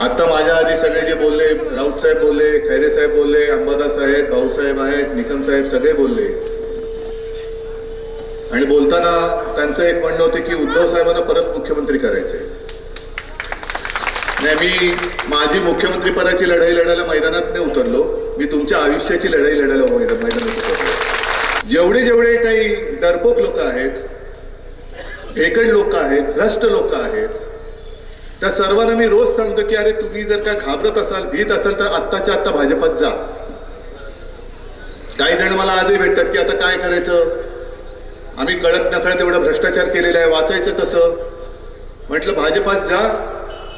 आता माझ्या आधी सगळे जे बोलले राऊत साहेब बोलले खैरे साहेब बोलले अंबादास साहेब भाऊसाहेब आहेत निकम साहेब सगळे बोलले. आणि बोलताना त्यांचं एक म्हणणं होतं की उद्धव साहेबांना परत मुख्यमंत्री करायचे. नाही मी माझी मुख्यमंत्री पदाची लढाई लढायला मैदानात नाही उतरलो. मी तुमच्या आयुष्याची लढाई लढायला मैदानात उतरलो. जेवढे जेवढे काही डरपोक लोक आहेत भेकड लोक आहेत भ्रष्ट लोक आहेत त्या सर्वांना मी रोज सांगतो की अरे तुम्ही जर का घाबरत असाल भीत असाल तर आत्ताच्या आत्ता भाजपात जा. काही जण मला आजही भेटतात की आता काय करायचं? आम्ही कळत नकळत एवढा भ्रष्टाचार केलेला आहे वाचायचं कसं? म्हटलं भाजपात जा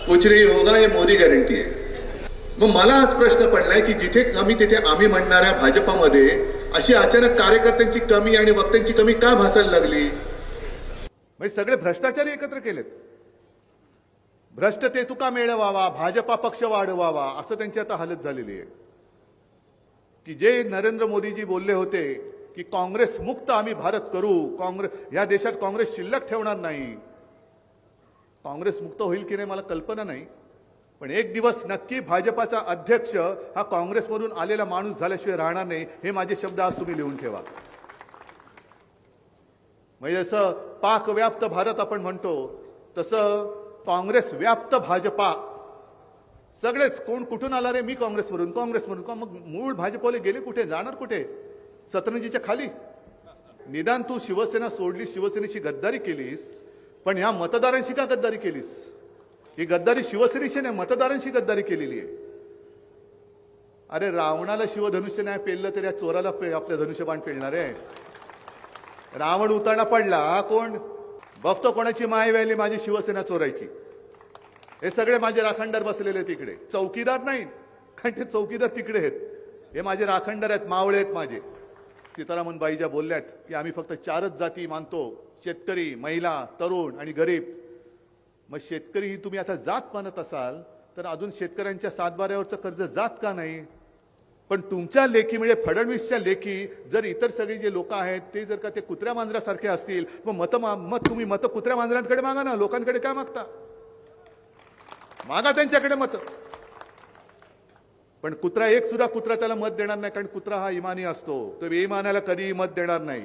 कुछ नाही होगा हे मोदी गॅरंटी आहे मग मला हाच प्रश्न पडलाय की जिथे कमी तिथे आम्ही म्हणणाऱ्या भाजपामध्ये अशी अचानक कार्यकर्त्यांची कमी आणि वक्त्यांची कमी का भासायला लागली? म्हणजे सगळे भ्रष्टाचारी एकत्र केलेत. भ्रष्ट ते तुका मिळवावा भाजपा पक्ष वाढवावा असं त्यांची आता हालत झालेली आहे. की जे नरेंद्र मोदीजी बोलले होते की काँग्रेस मुक्त आम्ही भारत करू काँग्रेस या देशात काँग्रेस शिल्लक ठेवणार नाही. काँग्रेस मुक्त होईल की नाही मला कल्पना नाही. पण एक दिवस नक्की भाजपाचा अध्यक्ष हा काँग्रेसमधून आलेला माणूस झाल्याशिवाय राहणार नाही हे माझे शब्द आज तुम्ही लिहून ठेवा. म्हणजे जसं पाकव्याप्त भारत आपण म्हणतो तसं काँग्रेस व्याप्त भाजपा. सगळेच कोण कुठून आला रे? मी काँग्रेसवरून काँग्रेसवरून. का मग मूळ भाजपले गेले कुठे? जाणार कुठे? सतरंजीच्या खाली. निदान तू शिवसेना सोडली शिवसेनेची गद्दारी केलीस पण ह्या मतदारांशी का गद्दारी केलीस? ही गद्दारी शिवसेनेशी नाही मतदारांशी गद्दारी केलेली आहे. अरे रावणाला शिवधनुष्य नाही पेललं तर या चोराला पे- आपलं धनुष्यबाण पेलणार. आहे रावण उताना पडला कोण? बघतो कोणाची माय व्याली माझी शिवसेना चोरायची? हे सगळे माझे राखणदार बसलेले आहेत तिकडे चौकीदार नाही कारण ते चौकीदार तिकडे आहेत? हे माझे राखणदार आहेत मावळे आहेत माझे. सीतारामन बाई ज्या बोलल्यात की आम्ही फक्त चारच जाती मानतो. शेतकरी महिला तरुण आणि गरीब. मग शेतकरी ही तुम्ही आता जात मानत असाल तर अजून शेतकऱ्यांच्या सातबाऱ्यावरचं कर्ज जात का नाही? पण तुमच्या लेखी म्हणजे फडणवीसच्या लेखी जर इतर सगळी जे लोक आहेत ते जर का ते कुत्र्या मांजरासारखे असतील मग मत मत तुम्ही मत कुत्र्या मांजरांकडे मागा ना. लोकांकडे काय मागता? मागा त्यांच्याकडे मत. पण कुत्रा एक सुद्धा कुत्रा त्याला मत देणार नाही कारण कुत्रा हा इमानी असतो. तो बेईमानाला कधीही मत देणार नाही.